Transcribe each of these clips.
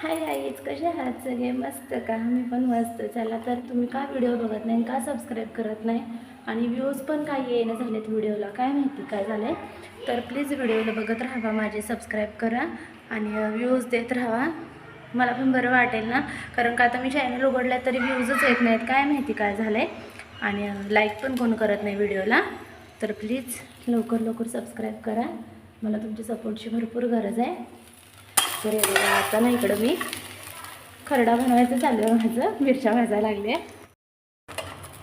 हाय आईच कसे आहात? सगळे मस्त का? मी पण मस्त. चला तर तुम्ही का व्हिडिओ बघत नाही का सबस्क्राईब करत नाही? आणि व्ह्यूज पण काही येणं झालेत व्हिडिओला. काय माहिती काय झालं आहे तर प्लीज व्हिडिओला बघत राहावा माझे सबस्क्राईब करा आणि व्ह्यूज देत राहावा मला पण बरं वाटेल ना? कारण का आता मी चॅनल उघडल्या तरी व्ह्यूजच येत नाहीत. काय माहिती काय झालं आहे आणि लाईक पण कोण करत नाही व्हिडिओला? तर प्लीज लवकर लवकर सबस्क्राईब करा. मला तुमच्या सपोर्टची भरपूर गरज आहे. तर आता ना इकडं मी खरडा बनवायचं चालू आहे माझं. मिरच्या भाजायला लागल्या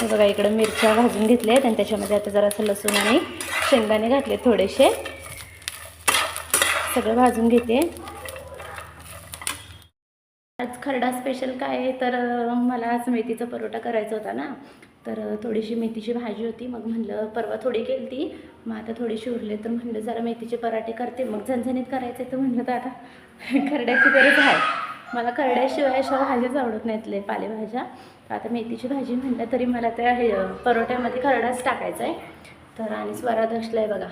हे बघा इकडं मिरच्या भाजून घेतल्या आहेत आणि त्याच्यामध्ये आता जरासं लसूण आणि शेंगदाणे घातले थोडेसे. सगळं भाजून घेते. आज खरडा स्पेशल काय आहे? तर मला आज मेथीचा परोठा करायचा होता ना. तर थोडीशी मेथीची भाजी होती. मग म्हणलं परवा थोडी केली ती मग आता थोडीशी उरले तर म्हणलं जरा मेथीचे पराठे करते. मग झणझणीत करायचे तर म्हणलं तर आता खरड्याची गरज आहे. मला खरड्याशिवाय अशा भाज्याच आवडत नाहीत लय पालेभाज्या. तर आता मेथीची भाजी म्हणलं तरी मला त्या हे परोठ्यामध्ये खरडाच टाकायचा आहे. तर आणि स्वरा दशला बघा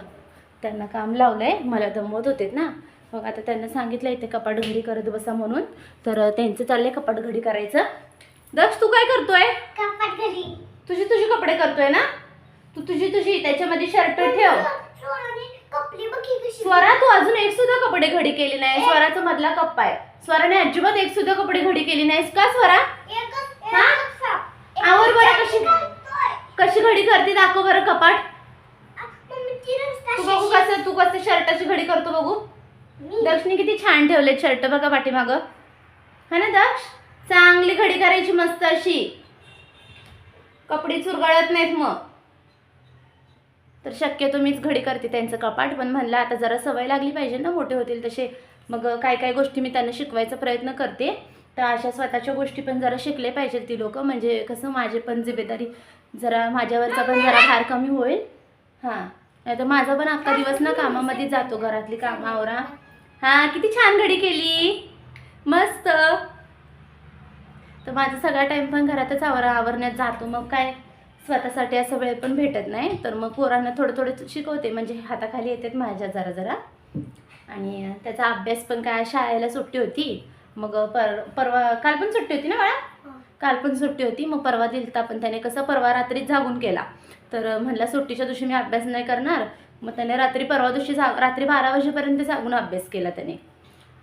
त्यांना काम लावलं आहे मला दमवत होते ना. मग आता त्यांना सांगितलं इथे कपाट घडी करत बसा म्हणून. तर त्यांचं चाललंय कपाट घडी करायचं. दक्ष तू काय करतोय? तुझी तुझी कपडे करतोय ना? तू तुझी तुझी त्याच्यामध्ये शर्ट ठेव. स्वरा तू अजून एक सुद्धा कपडे घडी केली नाही स्वराचा मधला कप्पा आहे. स्वराने अजिबात एक सुद्धा कपडे घडी केली नाहीस का स्वरा? हा? आवर बरं कशी-. कशी घडी करते दाखव बरं कपाट. ती बघू कसं तू कसं शर्टाची घडी करतो बघू. मी? दक्षने किती छान ठेवलेत शर्ट बघा पाठीमाग. हा ना दक्ष? चांगली घडी करायची मस्त अशी. कपडे चुरगळत नाहीत मग. तर शक्यतो मीच घडी करते त्यांचं कपाट पण म्हणलं आता जरा सवय लागली पाहिजे ना मोठे होतील तसे. मग काय काय गोष्टी मी त्यांना शिकवायचा प्रयत्न करते. तर अशा स्वतःच्या गोष्टी पण जरा शिकले पाहिजेत ती लोक. म्हणजे कसं माझे पण जिम्मेदारी जरा माझ्यावरचा पण जरा भार कमी होईल. हां. नाही तर माझा पण अख्खा दिवस ना कामामध्ये जातो घरातली कामं आवरा. हां किती छान घडी केली. मस्त. तर माझा सगळा टाईम पण घरातच आवरा आवरण्यात जातो. मग काय? स्वतःसाठी असं वेळ पण भेटत नाही. तर मग पोरांना थोडं थोडं शिकवते. म्हणजे हाताखाली येतात माझ्या जरा जरा. आणि त्याचा अभ्यास पण काय शाळेला सुट्टी होती. मग पर परवा काल पण सुट्टी होती ना बाळा? काल पण सुट्टी होती. मग परवा दिलता पण त्याने. कसं परवा रात्री जागून केला. तर म्हणला सुट्टीच्या दिवशी मी अभ्यास नाही करणार. मग त्याने रात्री परवा दिवशी जा रात्री बारा वाजेपर्यंत जागून अभ्यास केला त्याने.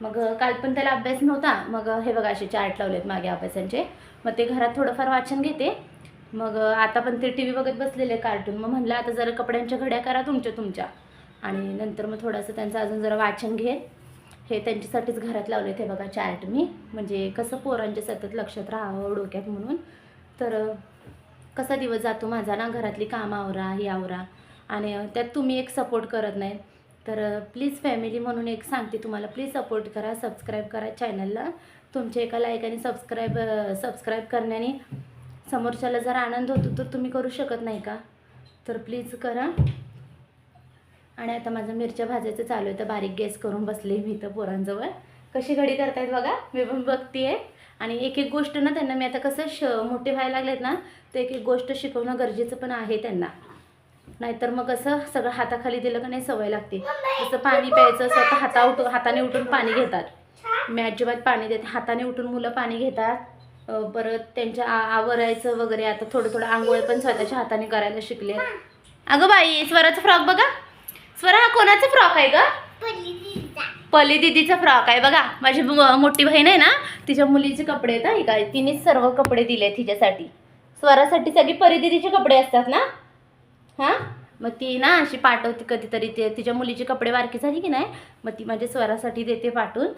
मग काल पण त्याला अभ्यास नव्हता. मग हे बघा असे चार्ट लावलेत मागे अभ्यासांचे. मग ते घरात थोडंफार वाचन घेते. मग आता पण ते टी व्ही बघत बसलेले कार्टून मग म्हणलं आता जरा कपड्यांच्या घड्या करा तुमच्या तुमच्या. आणि नंतर मग थोडंसं त्यांचं अजून जरा वाचन घे. हे त्यांच्यासाठीच घरात लावले ते बघा चार्ट मी. म्हणजे कसं पोरांच्या सतत लक्षात राहावं डोक्यात म्हणून. तर कसा दिवस जातो माझा ना? घरातली काम आवरा ही आवरा. आणि त्यात तुम्ही एक सपोर्ट करत नाही. तर प्लीज फॅमिली म्हणून एक सांगते तुम्हाला. प्लीज सपोर्ट करा सबस्क्राईब करा चॅनलला तुमच्या एका लाईकाने सबस्क्राईब सबस्क्राईब करण्याने समोरच्याला जर आनंद होतो तर तुम्ही करू शकत नाही का? तर प्लीज करा. आणि आता माझं मिरच्या भाजायचं चालू आहे तर बारीक गॅस करून बसले मी तर पोरांजवळ. कशी घडी करतायत बघा मी पण बघते आणि एक एक गोष्ट ना त्यांना मी आता कसं श मोठे व्हायला लागलेत ना तर एक एक गोष्ट शिकवणं गरजेचं पण आहे त्यांना. नाहीतर मग असं सगळं हाताखाली दिलं का नाही सवय लागते. जसं पाणी प्यायचं स्वतः हाता उठून हाताने उठून पाणी घेतात. मी अजिबात पाणी देते हाताने उठून मुलं पाणी घेतात. परत त्यांच्या आवरायचं वगैरे आता थोडं थोडं आंघोळ पण स्वतःच्या हाताने करायला शिकले. अगं बाई स्वराचा फ्रॉक बघा. स्वरा हा कोणाचा फ्रॉक आहे ग? पली दिदीचा फ्रॉक आहे बघा. माझी मोठी बहीण आहे ना तिच्या मुलीचे कपडे आहेत हा, ही काय? तिनेच सर्व कपडे दिले तिच्यासाठी स्वरासाठी सगळी परी दिदीचे कपडे असतात ना? हां? मग ती ना अशी पाठवते कधीतरी ते तिच्या मुलीचे कपडे बारकी झाली की नाही मग ती माझ्या स्वरासाठी देते पाठवून.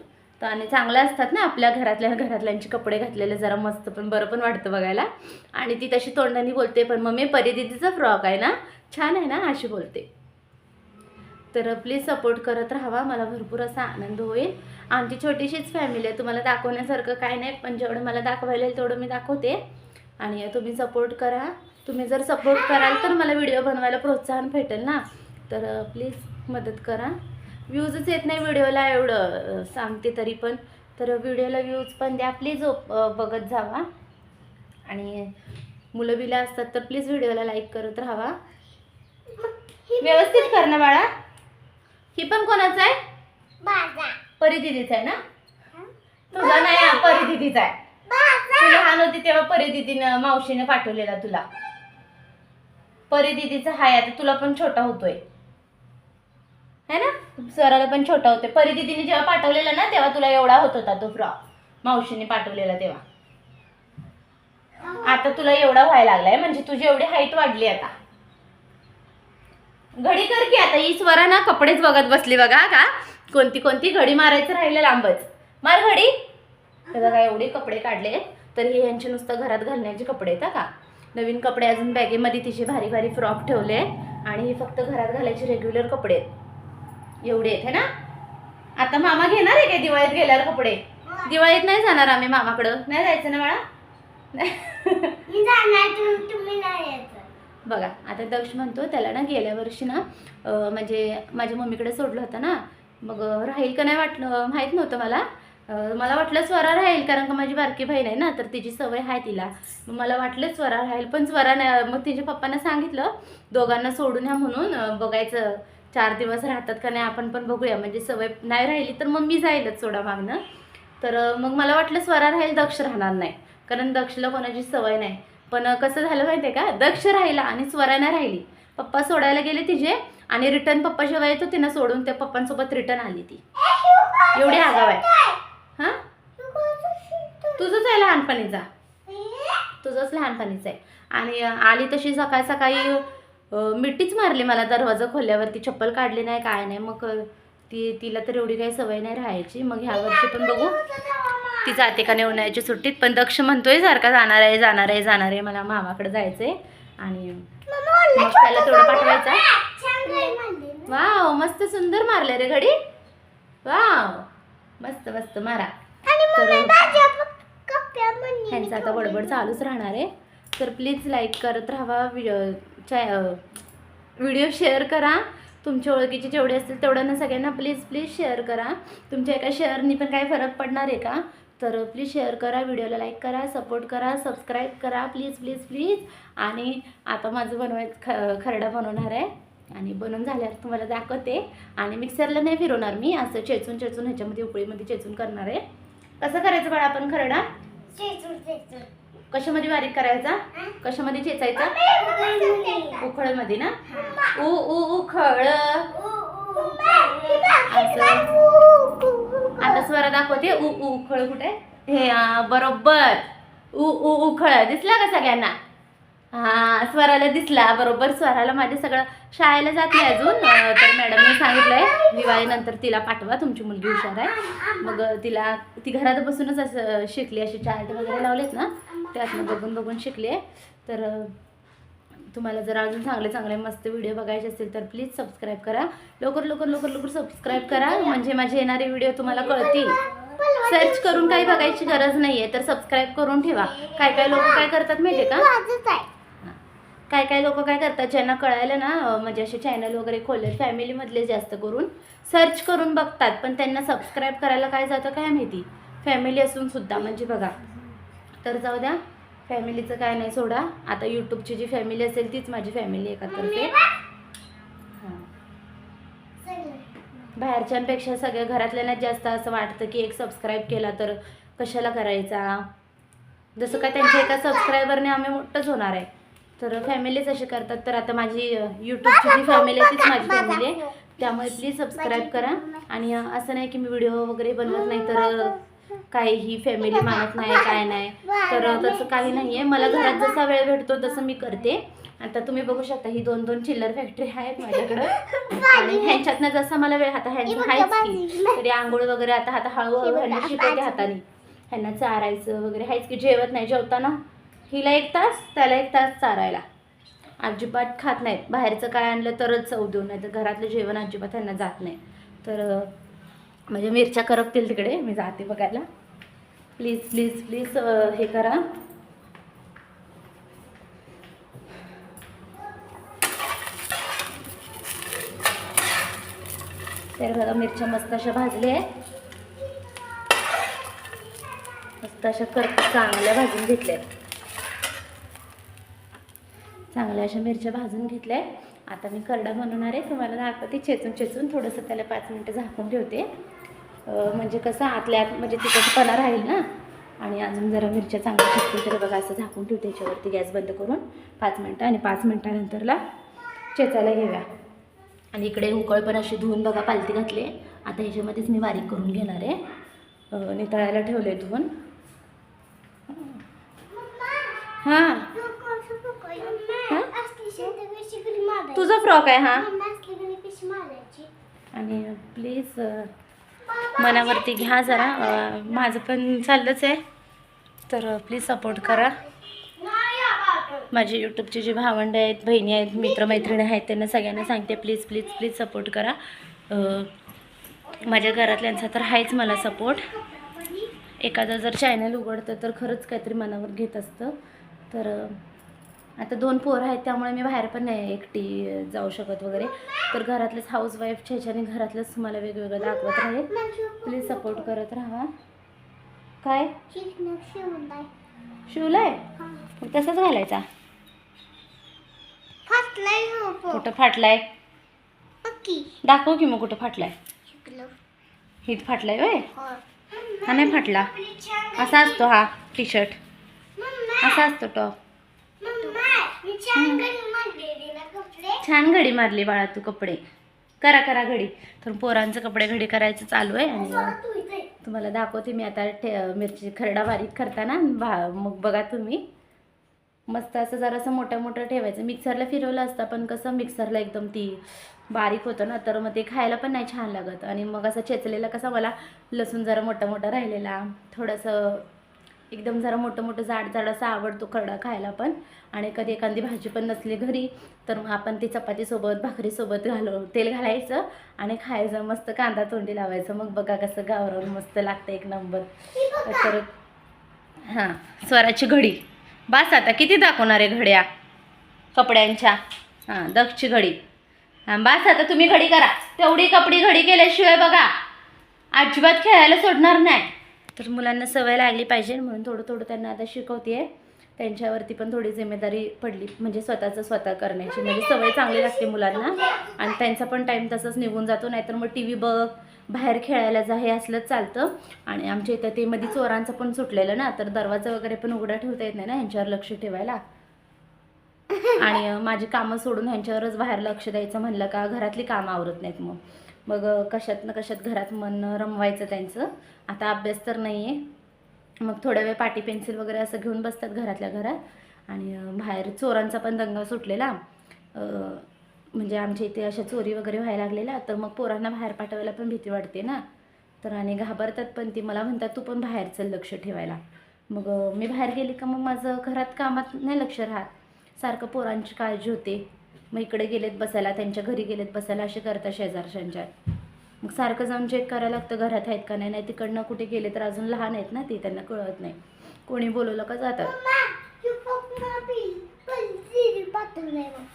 तर आणि चांगलं असतात ना आपल्या घरातल्या घरातल्यांचे कपडे घातलेले जरा मस्त पण बरं पण वाटतं बघायला. आणि ती तशी तोंडाने बोलते पण मम्मी परी दिदीचा फ्रॉक आहे ना? छान आहे ना? अशी बोलते. तर प्लीज सपोर्ट करत राहावा मला भरपूर असा आनंद होईल. आमची छोटीशीच फॅमिली आहे तुम्हाला दाखवण्यासारखं काय नाही पण जेवढं मला दाखवायला येईल तेवढं मी दाखवते. आणि तुम्ही सपोर्ट करा. तुम्ही जर सपोर्ट कराल तर मला व्हिडिओ बनवायला प्रोत्साहन भेटेल ना? तर प्लीज मदत करा. व्ह्यूजच येत नाही व्हिडिओला एवढं सांगते तरी पण. तर व्हिडिओला व्ह्यूज पण द्या प्लीज बघत जावा. आणि मुलं बिलं असतात तर प्लीज व्हिडिओला लाईक करत राहावा. व्यवस्थित कर ना बाळा. ही पण कोणाचं आहे? परी दिदीचं आहे ना? तुझा नाही परी दिदीचा आहे. तू लहान होती तेव्हा परी दिदीनं मावशीने पाठवलेला तुला. परी दिदीचा हाय आता तुला पण छोटा होतोय. है ना? स्वराला पण छोटा होते. परी दिदीने जेव्हा पाठवलेला ना तेव्हा तुला एवढा होत होता तो फ्रॉक मावशीने पाठवलेला तेव्हा. आता तुला एवढा व्हायला लागलाय म्हणजे तुझी एवढी हाईट वाढली आता. घडी कर की आता. ही स्वरा ना कपडेच बघत बसली बघा का? कोणती कोणती घडी मारायचं राहिलं लांबच. मार घडी. हे बघा एवढे कपडे काढले तर हे यांचे नुसतं घरात घालण्याचे कपडे आहेत का? नवीन कपडे अजून बॅगेमध्ये तिचे भारी भारी फ्रॉक ठेवले आणि हे फक्त घरात घालायचे रेग्युलर कपडे आहेत. एवढे आहेत है ना? आता मामा घेणार आहे काय दिवाळीत गेल्यावर कपडे? दिवाळीत नाही जाणार आम्ही मामाकडं. नाही जायचं ना बाळा? नाही. मी जाणार तुम्ही तुम्ही नाही यायचं. बघा आता दक्ष म्हणतो त्याला ना गेल्या वर्षी ना अं, म्हणजे माझ्या मम्मीकडे सोडलं होतं ना मग अं, राहील का नाही वाटलं माहीत नव्हतं मला. अं, मला वाटलं स्वरा राहील कारण का माझी बारकी बहीण आहे ना तर तिची सवय आहे तिला. मग मला वाटलं स्वरा राहील पण स्वरा नाही मग तिच्या पप्पांना सांगितलं दोघांना सोडून ह्या म्हणून अं, बघायचं चार दिवस राहतात का नाही आपण पण बघूया. म्हणजे सवय नाही राहिली तर मग मी जाईलच सोडा मागणं. तर मग मला वाटलं स्वरा राहील दक्ष राहणार नाही. कारण दक्षला कोणाची सवय नाही. पण कसं झालं माहिती आहे का? दक्ष राहिला आणि स्वरा नाही राहिली. पप्पा सोडायला गेले तिचे आणि रिटर्न पप्पा जेव्हा येतो तिनं सोडून त्या पप्पांसोबत रिटर्न आली ती. एवढी आगाव आहे. हां? तुझंच आहे लहानपणीचा. तुझंच लहानपणीचं आहे. आणि आली तशी सकाळ सकाळी मिठीच मारली मला दरवाजा खोलल्यावरती चप्पल काढली नाही काय नाही. मग ती तिला तर एवढी काही सवय नाही राहायची. मग ह्या वर्षी पण बघू. ती जाते का नाही उन्हाळ्याची सुट्टीत? पण दक्ष म्हणतोय सारखा जाणार आहे जाणार आहे जाणार आहे. मला मामाकडे जायचंय. आणि मग त्याला तेवढं पाठवायचं वाव मस्त सुंदर मारले रे घडी. वाव मस्त मस्त मारा. तर ह्यांचं आता बडबड चालूच राहणार आहे. तर प्लीज लाईक करत राहा व्हिडिओ शेअर करा. तुमच्या ओळखीचे जेवढे असतील तेवढ्यांना सगळ्यांना प्लीज प्लीज शेअर करा. तुमच्या एका शेअरनी पण काही फरक पडणार आहे का? तर प्लीज शेअर करा व्हिडिओला लाईक करा सपोर्ट करा सबस्क्राईब करा. Please please please. आणि आता माझं बनवायचं ख खरडा बनवणार आहे. आणि बनवून झाल्यावर तुम्हाला दाखवते. आणि मिक्सरला नाही फिरवणार मी. असं चेचून चेचून ह्याच्यामध्ये उकळीमध्ये चेचून करणार आहे. कसं करायचं बाळा आपण खरडा? कशामध्ये बारीक करायचा? कशामध्ये चेचायचा उखळमध्ये ना? उ उ उखळ. आता स्वरा दाखवते उ उ उखळ कुठे? हे बरोबर. उ उ उखळ. दिसला का सगळ्यांना? हा स्वराला दिसला. बरोबर स्वराला माझे सगळं शाळेला जात अजून. तर मॅडमने सांगितलंय दिवाळीनंतर तिला पाठवा तुमची मुलगी हुशार आहे. मग तिला ती घरात बसूनच असं शिकली असे चार्ट वगैरे लावलेत ना? त्यातनं बघून बघून शिकले तर तुम्हाला जर अजून चांगले चांगले मस्त व्हिडिओ बघायचे असतील तर प्लीज सबस्क्राईब करा. लवकर लवकर लवकर लवकर सबस्क्राईब करा. म्हणजे माझे येणारे व्हिडिओ तुम्हाला कळतील. सर्च करून काही बघायची गरज नाही आहे तर सबस्क्राईब करून ठेवा. काय काय लोक काय करतात माहिती आहे का? काय काय लोक काय करतात ज्यांना कळायला ना म्हणजे असे चॅनल वगैरे खोलले फॅमिलीमधले जास्त करून सर्च करून बघतात. पण त्यांना सबस्क्राईब करायला काय जातं काय माहिती? फॅमिली असून सुद्धा म्हणजे बघा. तर जाऊ द्या. फॅमिलीचं काय नाही सोडा. आता यूट्यूबची जी फॅमिली असेल तीच माझी फॅमिली एकातर्फे. बाहेरच्यांपेक्षा सगळ्या घरातल्यांना जास्त असं वाटतं की एक सबस्क्राईब केला तर कशाला करायचा? जसं काय त्यांच्या एका सबस्क्रायबरने आम्ही मोठंच होणार आहे. तर फॅमिलीच असे करतात. तर आता माझी यूट्यूबची जी फॅमिली आहे तीच माझी फॅमिली आहे. त्यामुळे प्लीज सबस्क्राईब करा. आणि असं नाही की मी व्हिडिओ वगैरे बनवत नाही तर काही ही फॅमिली मानत नाही काय नाही. तर तसं काही नाही आहे मला घरात जसा वेळ भेटतो तसं मी करते. आता तुम्ही बघू शकता ही दोन दोन चिल्लर फॅक्टरी आहेत माझ्याकडं. आणि ह्यांच्यातनं जसं मला वेळ आता ह्यांचं आहेच की. तरी आंघोळ वगैरे आता आता हळूहळू ह्यांना शिकवते हाताने. ह्यांना चारायचं वगैरे आहेच की जेवत नाही जेवताना. हिला एक तास त्याला एक तास चारायला. अजिबात खात नाहीत. बाहेरचं काय आणलं तरच चव देऊ नाही तर घरातलं जेवण अजिबात त्यांना जात नाही. तर म्हणजे मिरच्या करपतील तिकडे मी जाते बघायला. प्लीज प्लीज प्लीज हे करा. तर बघा मिरच्या मस्त अशा भाजल्या मस्त अशा करप चांगल्या भाजून घेतल्या आहेत. चांगल्या अशा मिरच्या भाजून घेतल्या आता मी करडा बनवणार आहे तुम्हाला दाखवते. चेचून चेचून थोडंसं त्याला पाच मिनटं झाकून ठेवते. म्हणजे कसं आतल्या आत म्हणजे तिकडपणा राहील ना आणि अजून जरा मिरच्या चांगल्या शिकतील तर बघा असं झाकून ठेवते याच्यावरती गॅस बंद करून पाच मिनटं आणि पाच मिनटानंतरला चेचायला घेऊया. आणि इकडे उकळ पण अशी धुवून बघा पालती घातली. आता ह्याच्यामध्येच मी बारीक करून घेणार आहे. नितळायला ठेवले धुवून. हां. तुझा फ्रॉक आहे हा? आणि प्लीज मनावरती घ्या जरा. माझं पण चाललंच आहे. तर प्लीज सपोर्ट करा. माझे यूट्यूबचे जे भावंड आहेत बहिणी आहेत मित्रमैत्रिणी आहेत त्यांना सगळ्यांना सांगते प्लीज प्लीज प्लीज सपोर्ट करा. माझ्या घरातल्यांचा तर आहेच मला सपोर्ट एखादं जर चॅनल उघडतं तर खरंच काहीतरी मनावर घेत असतं. तर आता दोन पोरं आहेत त्यामुळे मी बाहेर पण नाही एकटी जाऊ शकत वगैरे. तर घरातलेच हाऊसवाईफच्या ह्याच्याने घरातलंच तुम्हाला वेगवेगळं दाखवत राहील. प्लीज सपोर्ट करत राहा. काय? शिवलाय? तसंच घालायचा? कुठं फाटलाय? दाखव की मग कुठं फाटलाय. हित फाटलाय होय? हा. नाही फाटला. असा असतो हा टी शर्ट असा असतो टॉप छान घडी मारली बाळा तू कपडे. करा करा घडी. तर पोरांचं कपडे घडी करायचं चालू आहे आणि तुम्हाला दाखवते मी आता ठे मिरची खरडा बारीक करताना. भा मग बघा तुम्ही. मस्त असं जरासं मोठं मोठं ठेवायचं. मिक्सरला फिरवलं असतं पण कसं मिक्सरला एकदम ती बारीक होतं ना तर मग ते खायला पण नाही छान लागत. आणि मग असं चेचलेला कसा मला लसूण जरा मोठा मोठा राहिलेला. थोडंसं एकदम जरा मोठं मोठं जाड जाड असं आवडतो खरडा खायला पण. आणि कधी एखादी भाजी पण नसली घरी तर मग आपण ती चपातीसोबत भाकरीसोबत घालून तेल घालायचं आणि खायचं मस्त कांदा तोंडी लावायचं. मग बघा कसं गावरान मस्त लागतं एक नंबर. तर हां स्वराची घडी. बास आता किती दाखवणार आहे घड्या? कपड्यांच्या. हां दक्षची घडी. हां बास आता तुम्ही घडी करा. तेवढी कपडी घडी केल्याशिवाय बघा अजिबात खेळायला सोडणार नाही. तर मुलांना सवय लागली पाहिजे म्हणून थोडं थोडं त्यांना आता शिकवते त्यांच्यावरती पण थोडी जिम्मेदारी पडली म्हणजे स्वतःचं स्वतः करण्याची. म्हणजे सवय चांगली लागते मुलांना आणि त्यांचा पण टाईम तसंच निघून जातो नाहीतर मग टी व्ही बघ बाहेर खेळायला जा हे असलंच चालतं. आणि आमच्या इथं ते मध्ये चोरांचं पण सुटलेलं ना तर दरवाजा वगैरे पण उघडा ठेवता येत नाही ना ह्यांच्यावर लक्ष ठेवायला. आणि माझी कामं सोडून ह्यांच्यावरच बाहेर लक्ष द्यायचं म्हणलं का घरातली कामं आवरत नाहीत मग. मग कशात ना कशात घरात मन रमवायचं त्यांचं. आता अभ्यास तर नाही आहे मग थोड्या वेळ पाटी पेन्सिल वगैरे असं घेऊन बसतात घरातल्या घरात. आणि बाहेर चोरांचा पण दंगा सुटलेला. म्हणजे आमच्या इथे अशा चोरी वगैरे व्हायला लागलेल्या. तर मग पोरांना बाहेर पाठवायला पण भीती वाटते ना. तर आणि घाबरतात पण ती. मला म्हणतात तू पण बाहेरचं लक्ष ठेवायला. मग मी बाहेर गेली का मग माझं घरात कामात नाही लक्ष राहत. सारखं पोरांची काळजी होते. मग इकडे गेलेत बसायला त्यांच्या घरी गेलेत बसायला असे करतात शेजारच्यांच्या. मग सारखं जाऊन चेक करायला लागतं घरात आहेत का नाही नाही तिकडनं कुठे गेले तर अजून लहान आहेत ना ते त्यांना कळत नाही. कोणी बोलवलं का जातात?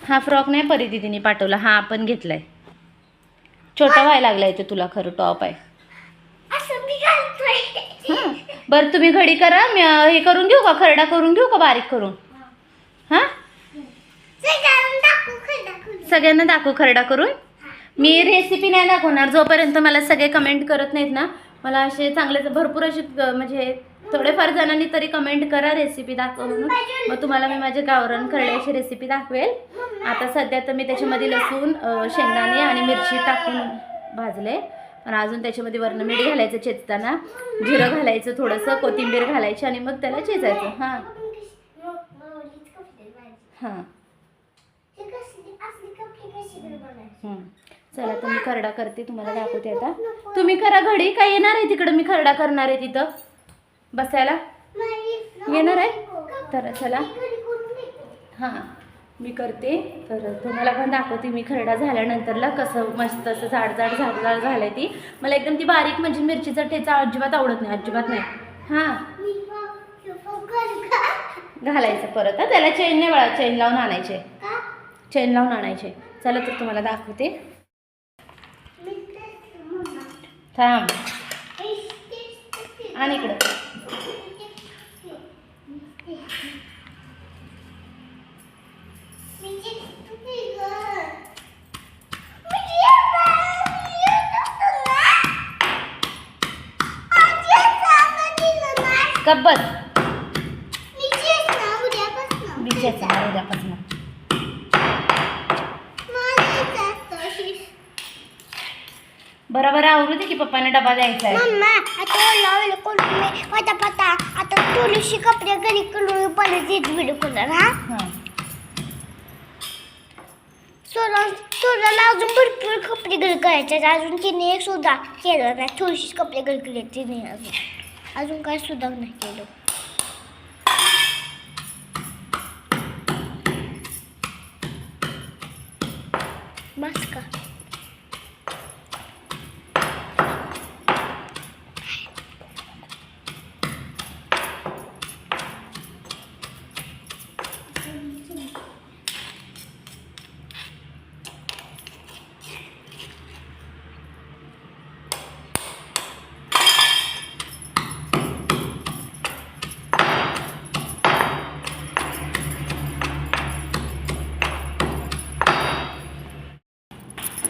हा फ्रॉक नाही परी दिदीने पाठवला हा आपण घेतलाय. छोटा व्हायला लागलाय ते तुला खरं टॉप आहे. बरं तुम्ही घडी करा मी हे करून घेऊ का खरडा करून घेऊ का बारीक करून? हां? सगळ्यांना दाखवू खरडा करून. मी रेसिपी नाही दाखवणार जोपर्यंत मला सगळे कमेंट करत नाहीत ना मला असे चांगले भरपूर असे म्हणजे थोडेफार जणांनी तरी कमेंट करा रेसिपी दाखव म्हणून. मग तुम्हाला मी माझ्या गावरान खरड्याची रेसिपी दाखवेल. आता सध्या तर मी त्याच्यामध्ये लसूण शेंगदाणे आणि मिरची टाकून भाजले. आणि अजून त्याच्यामध्ये वर्ण मीठ घालायचं चेचताना जिरं घालायचं थोडंसं कोथिंबीर घालायची आणि मग त्याला चेचायचं. हां. हां. चला तर मी खरडा करते तुम्हाला दाखवते आता. तुम्ही करा घडी काय येणार आहे तिकडं? मी खरडा करणार आहे तिथं. बसायला? येणार आहे? तर चला. हां मी करते. तर तुम्हाला पण दाखवते मी खरडा झाल्यानंतरला कसं मस्त असं जाड जाड झाड जाड झालं ती. मला एकदम ती बारीक म्हणजे मिरचीचा ठेचा अजिबात आवडत नाही अजिबात नाही. हां. घालायचं परत हां. त्याला चेन नाही बळा चेन लावून आणायचे. चेन लावून आणायचे. चला तर तुम्हाला दाखवते. थांब. आणि इकडं कप बस मीचीच ना उद्यापासून बिचाच आहे उद्यापासून मला यायचं असतं शिश. बरोबर आवरू दे की पप्पाने डबा द्यायचा आहे मम्मा आता ओला ओला करून मी पता पता आता तुळशी कपडे घरी करून परत येत व्हिडिओ कलर हा हां सोला सोलाला अजून भरपूर कपडे घरी करायचे आहेत. अजून तिने एक सुद्धा केलं नाही थोडीशीच कपडे घरी केले तिने अजून अजून काय सुद्धा नाही केलं बस का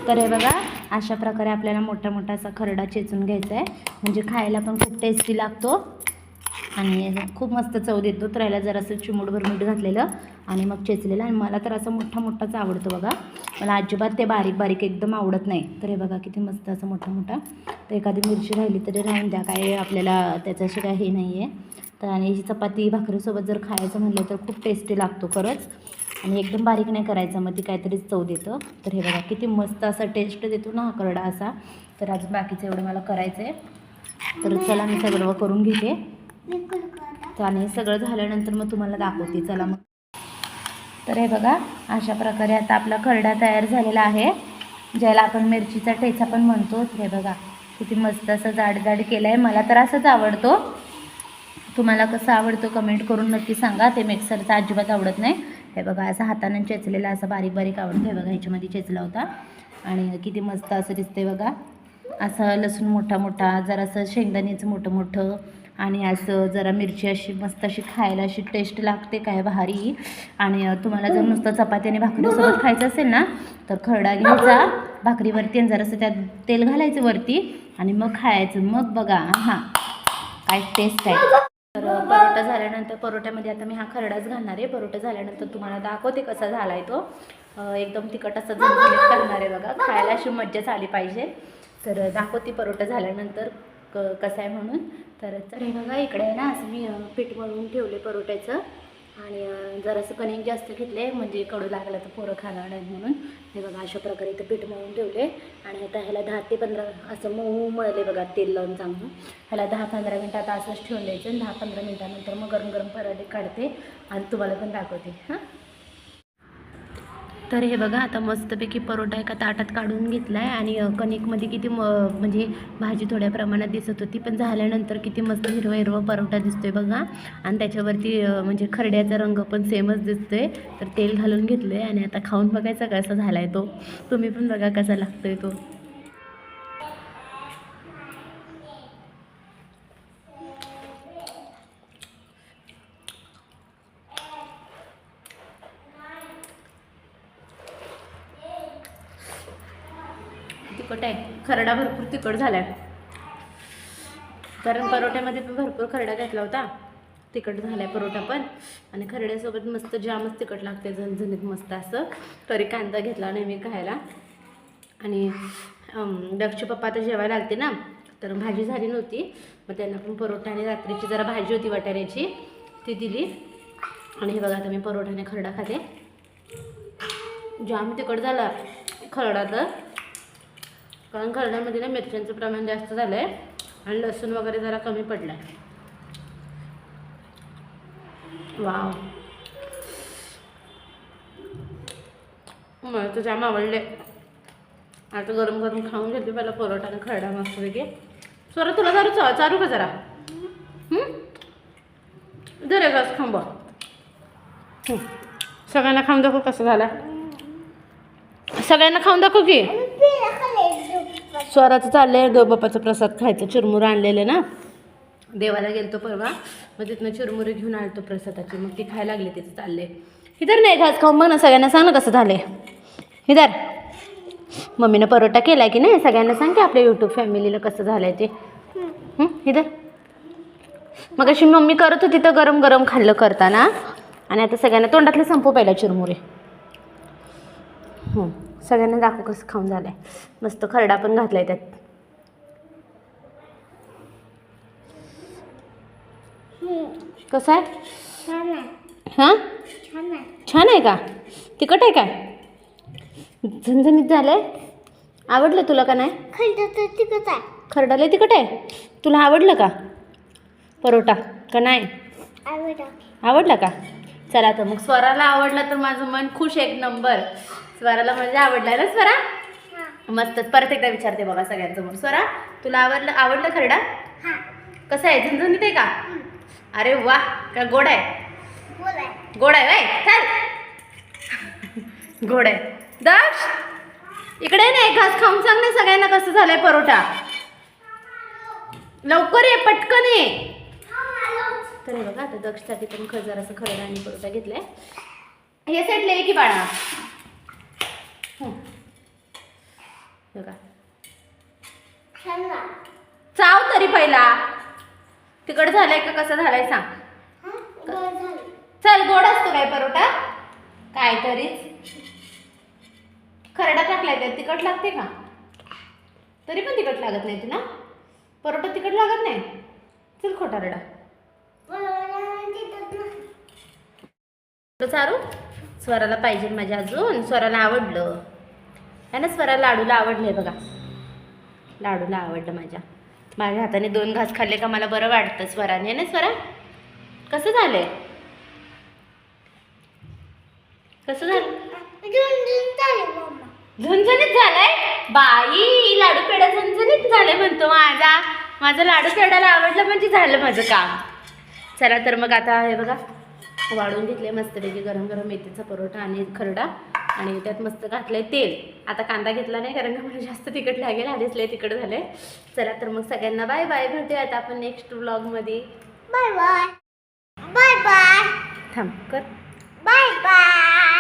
तर हे बघा अशा प्रकारे आपल्याला मोठा मोठा असा खरडा चेचून घ्यायचा आहे म्हणजे खायला पण खूप टेस्टी लागतो. आणि खूप मस्त चव देतो. तर याला जरासं चिमूटभर मीठ घातलेलं आणि मग चेचलेलं. आणि मला तर असं मोठा मोठाच आवडतो बघा. मला अजिबात ते बारीक बारीक एकदम आवडत नाही. तर हे बघा किती मस्त असं मोठा मोठा. तर एखादी मिरची राहिली तरी राहून द्या. काय आपल्याला त्याच्याशी काय हे नाही आहे तर आणि चपाती भाकरीसोबत जर खायचं म्हटलं तर खूप टेस्टी लागतो खरंच. आणि एकदम बारीक नाही करायचं मग ती काहीतरी चव देतं. तर हे बघा किती मस्त असा टेस्ट देतो ना करडा असा. तर अजून बाकीचं एवढं मला करायचं आहे तर चला मी सगळं करून घेते. तर आणि सगळं झाल्यानंतर मग तुम्हाला दाखवते चला मग. तर हे बघा अशा प्रकारे आता आपला खरडा तयार झालेला आहे. ज्याला आपण मिरचीचा ठेचा पण म्हणतो हे बघा किती मस्त असं जाड जाड केलं आहे मला तर असंच आवडतो. तुम्हाला कसं आवडतं कमेंट करून नक्की सांगा. ते मिक्सरचा अजिबात आवडत नाही. हे बघा असं हाताने चेचलेला असं बारीक बारीक आवडतं. हे बघा ह्याच्यामध्ये चेचला होता. आणि किती मस्त असं दिसते बघा. असं लसूण मोठा मोठा जरासं शेंगदाण्याचं मोठं मोठं आणि असं जरा मिरची अशी मस्त अशी खायला अशी टेस्ट लागते काय भारी. आणि तुम्हाला जर नुसतं चपाती आणि भाकरीसोबत खायचं असेल ना तर खरडा घ्यायचा भाकरीवरती आणि जरासं त्यात तेल घालायचं वरती आणि मग खायचं. मग बघा हां. काय टेस्ट आहे. परोठा झाल्यानंतर परोठ्यामध्ये आता मी हा खरडाच घालणार आहे. परोठा झाल्यानंतर तुम्हाला दाखवते कसा झाला आहे तो एकदम तिखट असं झणझणीत करणार आहे बघा. खायला अशी मज्जाच आली पाहिजे. तर दाखवते परोठा झाल्यानंतर क कसं आहे म्हणून. तर हे बघा इकडे आहे ना असं मी पीठ मळून ठेवले परोठ्याचं. आणि जरासं कणिक जास्त घेतले म्हणजे कडू लागलं तर पोरं खाणार नाहीत म्हणून. हे बघा अशा प्रकारे इथं पीठ मळून ठेवले. आणि आता ह्याला दहा ते पंधरा असं मऊ मळले बघा तेल लावून चांगलं. ह्याला दहा पंधरा मिनटं आता असंच ठेवून द्यायचं. आणि दहा पंधरा मिनटानंतर मग गरम गरम पराठे काढते. आणि तुम्हाला पण दाखवते. हां? तर हे बघा आता मस्तपैकी परोठा एका ताटात काढून घेतला आहे आणि कणिकमध्ये किती म म्हणजे भाजी थोड्या प्रमाणात दिसत होती पण झाल्यानंतर किती मस्त हिरवा हिरवा परोठा दिसतोय बघा. आणि त्याच्यावरती म्हणजे खरड्याचा रंग पण सेमच दिसतोय. तर तेल घालून घेतलं आहे आणि आता खाऊन बघायचा कसा झाला आहे तो. तुम्ही पण बघा कसा लागतोय तो तिखट आहे खरडा भरपूर तिखट झाला आहे कारण परोठ्यामध्ये पण भरपूर खरडा घातला होता. तिखट झाला आहे परोठा पण. आणि खरड्यासोबत मस्त जामच तिखट लागते झणझणीत मस्त असं. तरी कांदा घेतला नाही मी खायला. आणि दक्ष पप्पा आता जेवायला लागते ना तर भाजी झाली नव्हती. मग त्यांना पण परोठा आणि रात्रीची जरा भाजी होती वाटाण्याची. ती दिली. आणि हे बघा आता मी परोठाने खरडा खाते. जाम तिखट झाला खरडा तर. कारण खरड्यामध्ये ना मिरच्यांचं प्रमाण जास्त झालं आहे आणि लसूण वगैरे जरा कमी पडलं आहे वाव. मला तर जाम आवडले आता गरम गरम खाऊन घेते पहिला परोठा आणि खरडा मस्तपैकी स्वरा तुला जरा चा चालू का जरा? हं? जरा घास खांबा सगळ्यांना खाऊन दाखव कसं झाला. सगळ्यांना खाऊन दाखव की. स्वराचं चाललंय ग बापाचा प्रसाद खायचं. चिरमुरं आणलेले ना. देवाला गेलतो परवा. मग तिथनं चिरमुरे घेऊन आलतो प्रसादाची. मग ती खायला लागली तिथं चालले इधर नाही घास खाऊन बघ ना सगळ्यांना सांग ना कसं झालंय. इधर मम्मीनं परोटा केला की नाही? सगळ्यांना सांग की आपल्या यूट्यूब फॅमिलीला कसं झालंय ते. इधर मग अशी मम्मी करत होती तर गरम गरम खाल्लं करताना. आणि आता सगळ्यांना तोंडातले संपू पहिला चिरमुरे. हं, सगळ्यांना दाखव कसं खाऊन झालंय. मस्त खरडा पण घातलाय त्यात. कसं आहे? छान आहे. हां? छान आहे. आहे का? तिखट आहे काय झणझणीत झालंय. आवडलं तुला का नाही? तिकच आहे. खरडाले तिखट आहे. तुला आवडलं का? परोटा का नाही? आवडा आवडला का? चला तर मग स्वराला आवडला तर माझं मन खुश एक नंबर. स्वराला म्हणजे आवडलाय ना स्वरा? मस्तच. परत एकदा विचारते बघा सगळ्यांसमोर स्वरा तुला आवडलं आवडलं खरडा? हा. कसं आहे? झणझणीत आहे का अरे वा का गोड आहे? गोड आहे. चल. गोड आहे. दक्ष इकडे ये ना एक घास खाऊन सांग ना सगळ्यांना कसं झालंय परोठा. लवकर ये पटकन ये. तर बघा आता दक्षसाठी पण खजर असं खरडा आणि परोठा घेतलाय. हे सेटले की बाळा हं. बघा. चाव तरी पहिला. तिकड झालंय का कसं झालंय सांग. चल गोड असतो काय परोठा? काय तरीच खरडा टाकलाय त्यात तिखट लागते का? तरी पण तिखट लागत नाही तुला. परोठा तिखट लागत नाही? चल खोटा रडा. चारू? स्वराला पाहिजे माझ्या अजून. स्वराला आवडलं. आहे ना स्वरा लाडूला आवडलंय बघा. लाडूला आवडलं माझ्या. माझ्या हाताने दोन घास खाल्ले का मला बरं वाटतं स्वराने ना स्वरा? कसं झालंय? कसं झालं? झणझणीत झालंय? बाई लाडू पेढा झणझणीत झाले म्हणतो माझा. माझं लाडू पेढाला आवडलं म्हणजे झालं माझं काम. चला तर मग आता हे बघा वाढून घेतले मस्तपैकी गरम गरम मेथीचा परोठा आणि खरडा. आणि त्यात मस्त घातलंय तेल. आता कांदा घेतला नाही कारण का मला जास्त तिखट लागेल आधीच लय तिखट झालंय. चला तर मग सगळ्यांना बाय बाय भेटूया आता आपण नेक्स्ट व्लॉगमध्ये बाय बाय बाय बाय थांब कर. Bye bye